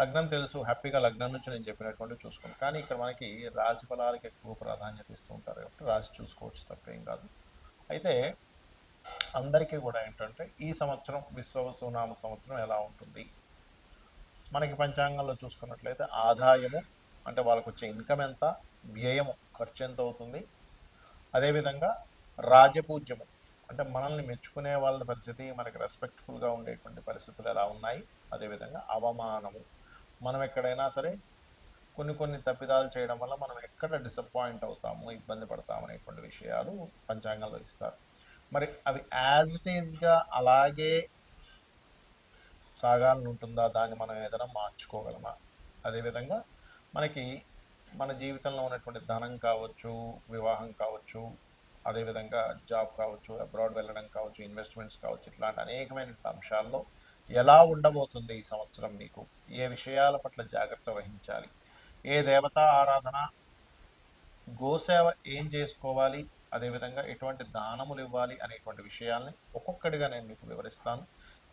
లగ్నం తెలుసు హ్యాపీగా లగ్నం నుంచి నేను చెప్పినటువంటి చూసుకున్నాను కానీ ఇక్కడ మనకి రాశి ఫలాలకు ఎక్కువ ప్రాధాన్యత ఇస్తూ ఉంటారు కాబట్టి రాశి చూసుకోవచ్చు తప్పేం కాదు. అయితే అందరికీ కూడా ఏంటంటే ఈ సంవత్సరం విశ్వవసునామ సంవత్సరం ఎలా ఉంటుంది? మనకి పంచాంగంలో చూసుకున్నట్లయితే ఆదాయము అంటే వాళ్ళకు వచ్చే ఇన్కమ్ ఎంత? వ్యయము ఖర్చు ఎంత అవుతుంది? అదేవిధంగా రాజపూజ్యము అంటే మనల్ని మెచ్చుకునే వాళ్ళ పరిస్థితి మనకి రెస్పెక్ట్ఫుల్గా ఉండేటువంటి పరిస్థితులు ఎలా ఉన్నాయి? అదేవిధంగా అవమానము మనం ఎక్కడైనా సరే కొన్ని కొన్ని తప్పిదాలు చేయడం వల్ల మనం ఎక్కడ డిసప్పాయింట్ అవుతాము ఇబ్బంది పడతాము అనేటువంటి విషయాలు పంచాంగంలో ఇస్తారు. మరి అవి యాజ్ ఇట్ ఈజ్గా అలాగే సాగాలని ఉంటుందా? దాన్ని మనం ఏదైనా మార్చుకోగలమా? అదేవిధంగా మనకి మన జీవితంలో ఉన్నటువంటి ధనం కావచ్చు వివాహం కావచ్చు అదేవిధంగా జాబ్ కావచ్చు అబ్రాడ్ వెళ్ళడం కావచ్చు ఇన్వెస్ట్మెంట్స్ కావచ్చు ఇట్లాంటి అనేకమైన అంశాల్లో ఎలా ఉండబోతుంది ఈ సంవత్సరం మీకు ఏ విషయాల పట్ల జాగ్రత్త వహించాలి? ఏ దేవతా ఆరాధన? గోసేవ ఏం చేసుకోవాలి? అదేవిధంగా ఎటువంటి దానములు ఇవ్వాలి అనేటువంటి విషయాల్ని ఒక్కొక్కటిగా నేను మీకు వివరిస్తాను.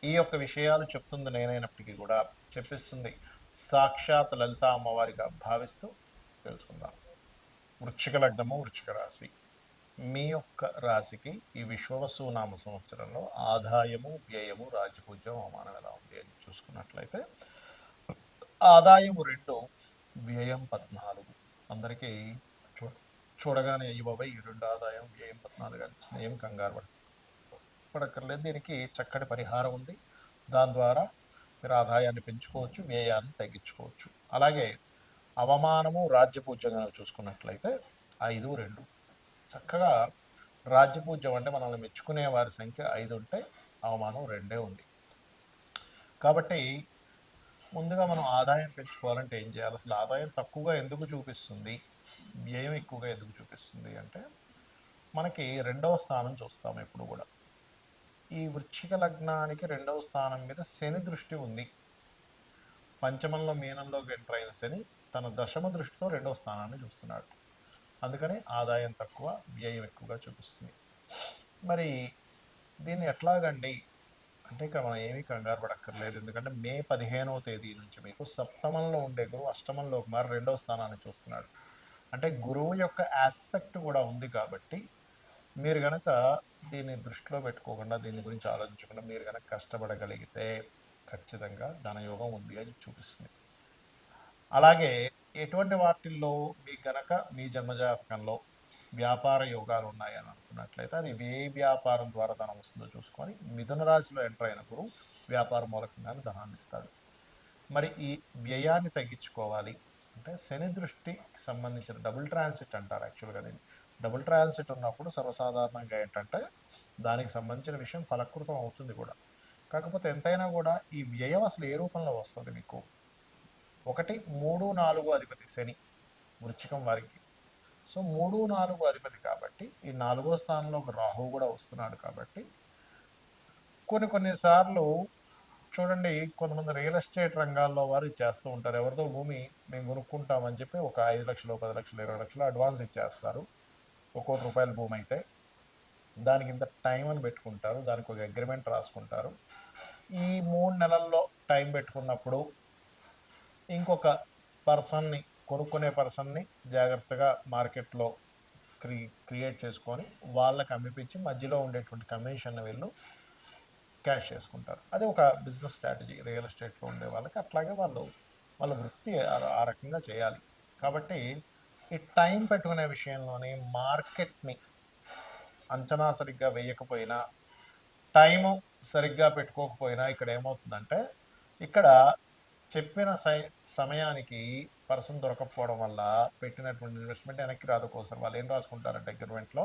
ఈ యొక్క విషయాలు చెప్తుంది నేనైనప్పటికీ కూడా చెప్పిస్తుంది సాక్షాత్ లలిత అమ్మవారిగా భావిస్తూ తెలుసుకుందాం. వృక్షిక లగ్నము వృక్షిక రాశి. మీ యొక్క రాశికి ఈ విశ్వవసు నామ సంవత్సరంలో ఆదాయము వ్యయము రాజపూజ్యం అవమానం ఎలా ఉంది అని చూసుకున్నట్లయితే ఆదాయము రెండు వ్యయం పద్నాలుగు. అందరికీ చూ చూడగానే అయ్యి బాబాయ్ ఈ రెండు ఆదాయం వ్యయం పద్నాలుగు అనిపిస్తుంది ఏం కంగారు పడ పడక్కర్లేదు. దీనికి చక్కటి పరిహారం ఉంది. దాని ద్వారా మీరు ఆదాయాన్ని పెంచుకోవచ్చు వ్యయాన్ని తగ్గించుకోవచ్చు. అలాగే అవమానము రాజ్యపూజ్యంగా చూసుకున్నట్లయితే ఐదు రెండు. చక్కగా రాజ్యపూజ్యం అంటే మనల్ని మెచ్చుకునే వారి సంఖ్య ఐదు ఉంటే అవమానం రెండే ఉంది. కాబట్టి ముందుగా మనం ఆదాయం పెంచుకోవాలంటే ఏం చేయాలి? అసలు ఆదాయం తక్కువగా ఎందుకు చూపిస్తుంది? వ్యయం ఎక్కువగా ఎందుకు చూపిస్తుంది అంటే మనకి రెండవ స్థానం చూస్తాం ఎప్పుడు కూడా. ఈ వృశ్చిక లగ్నానికి రెండవ స్థానం మీద శని దృష్టి ఉంది. పంచమంలో మీనంలోకి ఎంటర్ అయిన శని తన దశమ దృష్టితో రెండవ స్థానాన్ని చూస్తున్నాడు. అందుకని ఆదాయం తక్కువ వ్యయం ఎక్కువగా చూపిస్తుంది. మరి దీన్ని ఎట్లాగండి? అంటే ఇక మనం ఏమీ కంగారు పడక్కర్లేదు. ఎందుకంటే మే పదిహేనవ తేదీ నుంచి మీకు సప్తమంలో ఉండే గురువు అష్టమంలోకి మారి రెండవ స్థానాన్ని చూస్తున్నాడు. అంటే గురువు యొక్క ఆస్పెక్ట్ కూడా ఉంది కాబట్టి మీరు కనుక దీన్ని దృష్టిలో పెట్టుకోకుండా దీని గురించి ఆలోచించకుండా మీరు కనుక కష్టపడగలిగితే ఖచ్చితంగా ధనయోగం ఉంది అని చూపిస్తుంది. అలాగే ఎటువంటి వాటిల్లో మీ గనక మీ జన్మజాతకంలో వ్యాపార యోగాలు ఉన్నాయని అనుకున్నట్లయితే అది ఏ వ్యాపారం ద్వారా ధనం వస్తుందో చూసుకొని మిథున రాశిలో ఎంటర్ అయిన గురువు వ్యాపార మూలకంగానే ధనాన్ని ఇస్తాడు. మరి ఈ వ్యయాన్ని తగ్గించుకోవాలి అంటే శని దృష్టికి సంబంధించిన డబుల్ ట్రాన్సిట్ అంటారు యాక్చువల్గా దీన్ని. డబుల్ ట్రాన్సిట్ ఉన్నప్పుడు సర్వసాధారణంగా ఏంటంటే దానికి సంబంధించిన విషయం ఫలకృతం అవుతుంది కూడా. కాకపోతే ఎంతైనా కూడా ఈ వ్యయం అసలు ఏ రూపంలో వస్తుంది మీకు? ఒకటి మూడు నాలుగు అధిపతి శని వృచ్చికం వారికి. సో మూడు నాలుగు అధిపతి కాబట్టి ఈ నాలుగో స్థానంలో ఒక రాహు కూడా వస్తున్నాడు కాబట్టి కొన్ని కొన్నిసార్లు చూడండి కొంతమంది రియల్ ఎస్టేట్ రంగాల్లో వారు చేస్తూ ఉంటారు. ఎవరితో భూమి మేము కొనుక్కుంటామని చెప్పి ఒక ఐదు లక్షలు పది లక్షలు ఇరవై లక్షలు అడ్వాన్స్ ఇచ్చేస్తారు. ఒక కోటి రూపాయల భూమి అయితే. దానికి ఇంత టైం అని పెట్టుకుంటారు. దానికి ఒక అగ్రిమెంట్ రాసుకుంటారు. ఈ మూడు నెలల్లో టైం పెట్టుకున్నప్పుడు ఇంకొక పర్సన్ని కొనుక్కునే పర్సన్ని జాగ్రత్తగా మార్కెట్లో క్రి క్రియేట్ చేసుకొని వాళ్ళకి అమ్మిపించి మధ్యలో ఉండేటువంటి కమిషన్ వీళ్ళు క్యాష్ చేసుకుంటారు. అది ఒక బిజినెస్ స్ట్రాటజీ. రియల్ ఎస్టేట్లో ఉండే వాళ్ళకి అట్లాగే వాళ్ళు వాళ్ళ వృత్తి ఆ- ఆ రకంగా చేయాలి. కాబట్టి ఈ టైం పెట్టుకునే విషయంలోని మార్కెట్ని అంచనా సరిగ్గా వేయకపోయినా టైము సరిగ్గా పెట్టుకోకపోయినా ఇక్కడ ఏమవుతుందంటే ఇక్కడ చెప్పిన సై సమయానికి పర్సన్ దొరకకపోవడం వల్ల పెట్టినటువంటి ఇన్వెస్ట్మెంట్ వెనక్కి రాదు కోసం వాళ్ళు ఏం రాసుకుంటారంటే అగ్రిమెంట్లో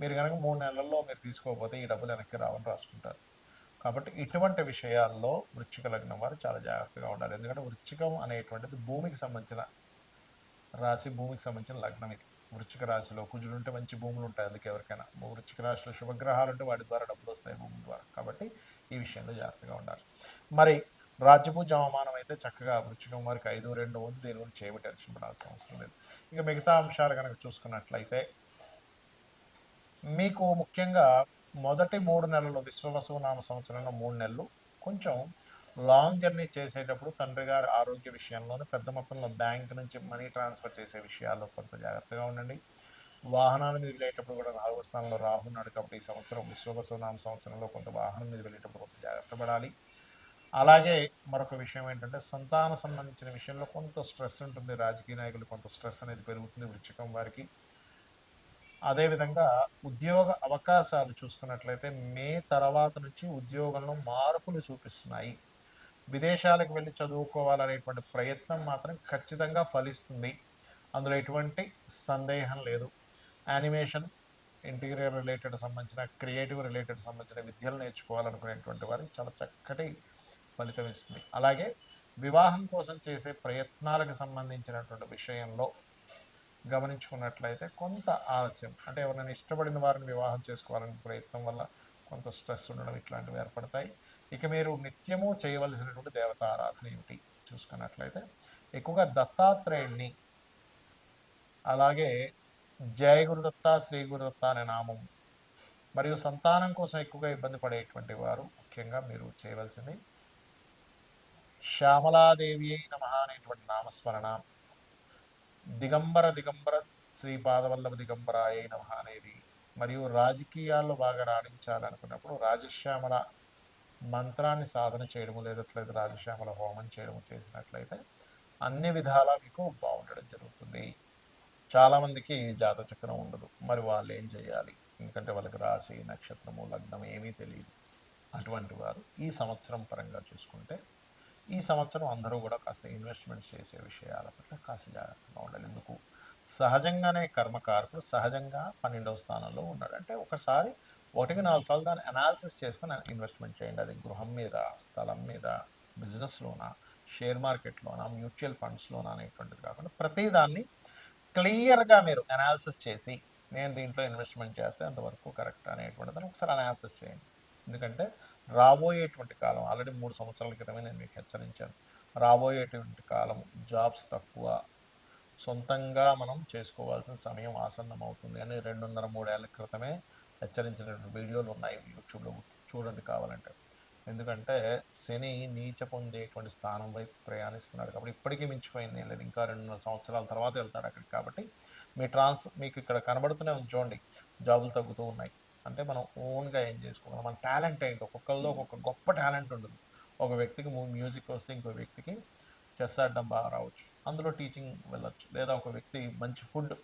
మీరు కనుక మూడు నెలల్లో మీరు తీసుకోకపోతే ఈ డబ్బులు వెనక్కి రావని రాసుకుంటారు. కాబట్టి ఇటువంటి విషయాల్లో వృచ్చిక లగ్నం వారు చాలా జాగ్రత్తగా ఉండాలి. ఎందుకంటే వృచ్చికం అనేటువంటిది భూమికి సంబంధించిన రాశి భూమికి సంబంధించిన లగ్నం ఇది. వృశ్చిక రాశిలో కుజుడు ఉంటే మంచి భూములు ఉంటాయి అందుకే ఎవరికైనా. వృచ్చిక రాశిలో శుభగ్రహాలు ఉంటే వాటి ద్వారా డబ్బులు వస్తాయి భూమి ద్వారా. కాబట్టి ఈ విషయంలో జాగ్రత్తగా ఉండాలి. మరి రాజ్యపూజ అవమానం అయితే చక్కగా వృశ్చికం వారికి ఐదు రెండు ఉంది దీని గురించి ఏమి టెన్షన్ పడాల్సిన అవసరం లేదు. ఇక మిగతా అంశాలు కనుక చూసుకున్నట్లయితే మీకు ముఖ్యంగా మొదటి మూడు నెలలు విశ్వవసు నామ సంవత్సరంలో మూడు నెలలు కొంచెం లాంగ్ జర్నీ చేసేటప్పుడు తండ్రి గారి ఆరోగ్య విషయంలోనే పెద్ద మొత్తంలో బ్యాంక్ నుంచి మనీ ట్రాన్స్ఫర్ చేసే విషయాల్లో కొంత జాగ్రత్తగా ఉండండి. వాహనాల మీద వెళ్ళేటప్పుడు కూడా నాలుగో స్థానంలో రాహు ఉన్నాడు కాబట్టి ఈ సంవత్సరం విశ్వవసు నామ సంవత్సరంలో కొంత వాహనం మీద వెళ్ళేటప్పుడు కొంత జాగ్రత్త పడాలి. అలాగే మరొక విషయం ఏంటంటే సంతాన సంబంధించిన విషయంలో కొంత స్ట్రెస్ ఉంటుంది. రాజకీయ నాయకులు కొంత స్ట్రెస్ అనేది పెరుగుతుంది వృచ్చికం వారికి. అదేవిధంగా ఉద్యోగ అవకాశాలు చూసుకున్నట్లయితే మే తర్వాత నుంచి ఉద్యోగంలో మార్పులు చూపిస్తున్నాయి. విదేశాలకు వెళ్ళి చదువుకోవాలనేటువంటి ప్రయత్నం మాత్రం ఖచ్చితంగా ఫలిస్తుంది. అందులో ఎటువంటి సందేహం లేదు. యానిమేషన్ ఇంటీరియర్ రిలేటెడ్ సంబంధించిన క్రియేటివ్ రిలేటెడ్ సంబంధించిన విద్యలు నేర్చుకోవాలనుకునేటువంటి వారికి చాలా చక్కటి ఫలితం ఇస్తుంది. అలాగే వివాహం కోసం చేసే ప్రయత్నాలకు సంబంధించినటువంటి విషయంలో గమనించుకున్నట్లయితే కొంత ఆలస్యం. అంటే ఎవరైనా ఇష్టపడిన వారిని వివాహం చేసుకోవాలనే ప్రయత్నం వల్ల కొంత స్ట్రెస్ ఉండడం ఇట్లాంటివి ఏర్పడతాయి. ఇక మీరు నిత్యము చేయవలసినటువంటి దేవత ఆరాధన ఏమిటి చూసుకున్నట్లయితే ఎక్కువగా దత్తాత్రేయుణ్ణి అలాగే జయ గురుదత్త శ్రీ గురుదత్త అనే నామం మరియు సంతానం కోసం ఎక్కువగా ఇబ్బంది పడేటువంటి వారు ముఖ్యంగా మీరు చేయవలసింది శ్యామలాదేవి నమ అనేటువంటి నామస్మరణ. దిగంబర దిగంబర శ్రీ పాదవల్లభ దిగంబరాయ నమ అనేది మరియు రాజకీయాల్లో బాగా రాణించాలనుకున్నప్పుడు రాజశ్యామల మంత్రాన్ని సాధన చేయడము లేదట్లేదు రాజశ్యామల హోమం చేయడము చేసినట్లయితే అన్ని విధాలా మీకు బాగుండడం జరుగుతుంది. చాలామందికి జాతచక్రం ఉండదు. మరి వాళ్ళు ఏం చేయాలి? ఎందుకంటే వాళ్ళకి రాశి నక్షత్రము లగ్నం ఏమీ తెలియదు. అటువంటి వారు ఈ సంవత్సరం పరంగా చూసుకుంటే ఈ సంవత్సరం అందరూ కూడా కాస్త ఇన్వెస్ట్మెంట్ చేసే విషయాల పట్ల కాస్త జాగ్రత్తగా ఉండాలి. ఎందుకు? సహజంగానే కర్మకారకుడు సహజంగా పన్నెండవ స్థానంలో ఉన్నాడు. అంటే ఒకసారి ఒకటికి నాలుగు సార్లు దాన్ని అనాలిసిస్ చేసుకుని ఇన్వెస్ట్మెంట్ చేయండి. అది గృహం మీద స్థలం మీద బిజినెస్లోనా షేర్ మార్కెట్లోనా మ్యూచువల్ ఫండ్స్లోనా అనేటువంటిది కాకుండా ప్రతిదాన్ని క్లియర్గా మీరు అనాలిసిస్ చేసి నేను దీంట్లో ఇన్వెస్ట్మెంట్ చేస్తే అంతవరకు కరెక్ట్ అనేటువంటిది ఒకసారి అనాలిసిస్ చేయండి. ఎందుకంటే రాబోయేటువంటి కాలం ఆల్రెడీ మూడు సంవత్సరాల క్రితమే నేను మీకు హెచ్చరించాను. రాబోయేటువంటి కాలం జాబ్స్ తక్కువ. సొంతంగా మనం చేసుకోవాల్సిన సమయం ఆసన్నం అవుతుంది అని రెండున్నర మూడేళ్ళ క్రితమే హెచ్చరించినటువంటి వీడియోలు ఉన్నాయి యూట్యూబ్లో చూడండి కావాలంటే. ఎందుకంటే శని నీచ పొందేటువంటి స్థానం వైపు ప్రయాణిస్తున్నాడు కాబట్టి ఇప్పటికీ మించిపోయింది ఏం లేదు. ఇంకా రెండున్నర సంవత్సరాల తర్వాత వెళ్తాడు అక్కడికి కాబట్టి మీ ట్రాన్స్ఫర్ మీకు ఇక్కడ కనబడుతూనే ఉంచోండి జాబులు తగ్గుతూ ఉన్నాయి. అంటే మనం ఓన్గా ఏం చేసుకోగలం. మన టాలెంట్ ఏంటి? ఒక్కొక్కరిలో ఒక్కొక్క గొప్ప టాలెంట్ ఉంటుంది. ఒక వ్యక్తికి మ్యూజిక్ వస్తే ఇంకో వ్యక్తికి చెస్ ఆడడం బాగా రావచ్చు. అందులో టీచింగ్ వెళ్ళొచ్చు. లేదా ఒక వ్యక్తి మంచి ఫుడ్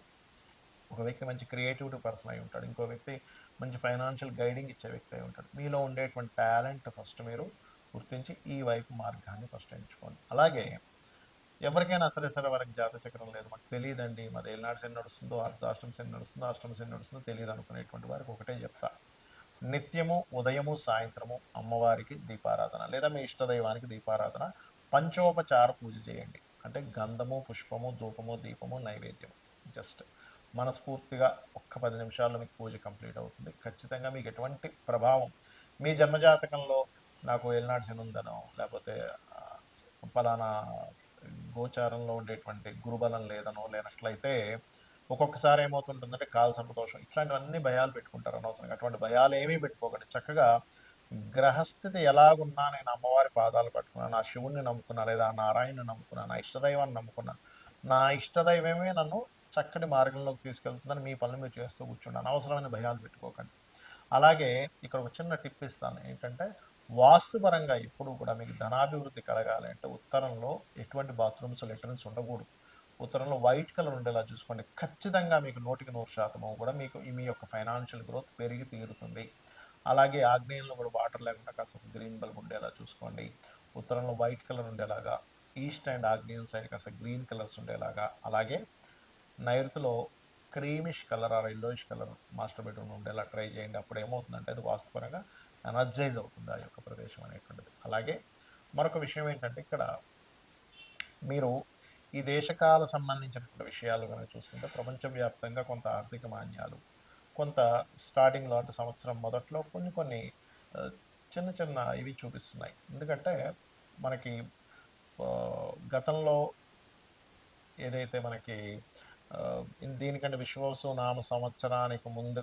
ఒక వ్యక్తి మంచి క్రియేటివిటీ పర్సన్ అయి ఉంటాడు. ఇంకో వ్యక్తి మంచి ఫైనాన్షియల్ గైడింగ్ ఇచ్చే వ్యక్తి అయి ఉంటాడు. మీలో ఉండేటువంటి టాలెంట్ ఫస్ట్ మీరు గుర్తించి ఈ వైపు మార్గాన్ని ఫస్ట్ ఎంచుకోండి. అలాగే ఎవరికైనా సరే సరే వారికి జాత చక్రం లేదు. మాకు తెలియదండి. మరి ఏనాడు శని నడుస్తుందో అర్ధాష్టం శని నడుస్తుందో అష్టమ శని నడుస్తుందో తెలియదు అనుకునేటువంటి వారికి ఒకటే చెప్తా. నిత్యము ఉదయము సాయంత్రము అమ్మవారికి దీపారాధన లేదా మీ ఇష్టదైవానికి దీపారాధన. పంచోపచార పూజ చేయండి. అంటే గంధము పుష్పము ధూపము దీపము నైవేద్యం జస్ట్ మనస్ఫూర్తిగా ఒక్క పది నిమిషాల్లో మీకు పూజ కంప్లీట్ అవుతుంది. ఖచ్చితంగా మీకు ఎటువంటి ప్రభావం మీ జన్మజాతకంలో నాకు ఏలినాడు శని ఉందనో లేకపోతే ఫలానా గోచారంలో ఉండేటువంటి గురుబలం లేదనో లేనట్లయితే ఒక్కొక్కసారి ఏమవుతుంటుందంటే కాల సంతోషం ఇట్లాంటివన్నీ భయాలు పెట్టుకుంటారు అనవసరంగా. అటువంటి భయాలు ఏమీ పెట్టుకోకండి. చక్కగా గ్రహస్థితి ఎలాగున్నా నేను అమ్మవారి పాదాలు పట్టుకున్నా నా శివుణ్ణి నమ్ముకున్నా లేదా నారాయణని నమ్ముకున్నా నా ఇష్టదైవాన్ని నమ్ముకున్నా నా ఇష్టదైవమే నన్ను చక్కటి మార్గంలోకి తీసుకెళ్తుందని మీ పనులు మీరు చేస్తూ కూర్చుండి అనవసరమైన భయాలు పెట్టుకోకండి. అలాగే ఇక్కడ ఒక చిన్న టిప్ ఇస్తాను. ఏంటంటే వాస్తుపరంగా ఎప్పుడు కూడా మీకు ధనాభివృద్ధి కలగాలి అంటే ఉత్తరంలో ఎటువంటి బాత్రూమ్స్ లెటర్న్స్ ఉండకూడదు. ఉత్తరంలో వైట్ కలర్ ఉండేలా చూసుకోండి. ఖచ్చితంగా మీకు నూటికి నూరు శాతము కూడా మీకు మీ యొక్క ఫైనాన్షియల్ గ్రోత్ పెరిగి తీరుతుంది. అలాగే ఆగ్నేయంలో కూడా వాటర్ లేకుండా కాస్త గ్రీన్ బల్బ్ ఉండేలా చూసుకోండి. ఉత్తరంలో వైట్ కలర్ ఉండేలాగా ఈస్ట్ అండ్ ఆగ్నేయం సైడ్ కాస్త గ్రీన్ కలర్స్ ఉండేలాగా అలాగే నైరుతిలో క్రీమిష్ కలర్ ఆ ఎల్లోయిష్ కలర్ మాస్టర్ బెడ్రూమ్ ఉండేలా ట్రై చేయండి. అప్పుడు ఏమవుతుందంటే అది వాస్తుపరంగా ఎనర్జైజ్ అవుతుంది ఆ యొక్క ప్రదేశం అనేటువంటిది. అలాగే మరొక విషయం ఏంటంటే ఇక్కడ మీరు ఈ దేశకాల సంబంధించినటువంటి విషయాలు కనుక చూసుకుంటే ప్రపంచవ్యాప్తంగా కొంత ఆర్థిక మాన్యాలు కొంత స్టార్టింగ్లో అంటే సంవత్సరం మొదట్లో కొన్ని కొన్ని చిన్న చిన్న ఇవి చూపిస్తున్నాయి. ఎందుకంటే మనకి గతంలో ఏదైతే మనకి దీనికంటే విశ్వవసు నామ సంవత్సరానికి ముందు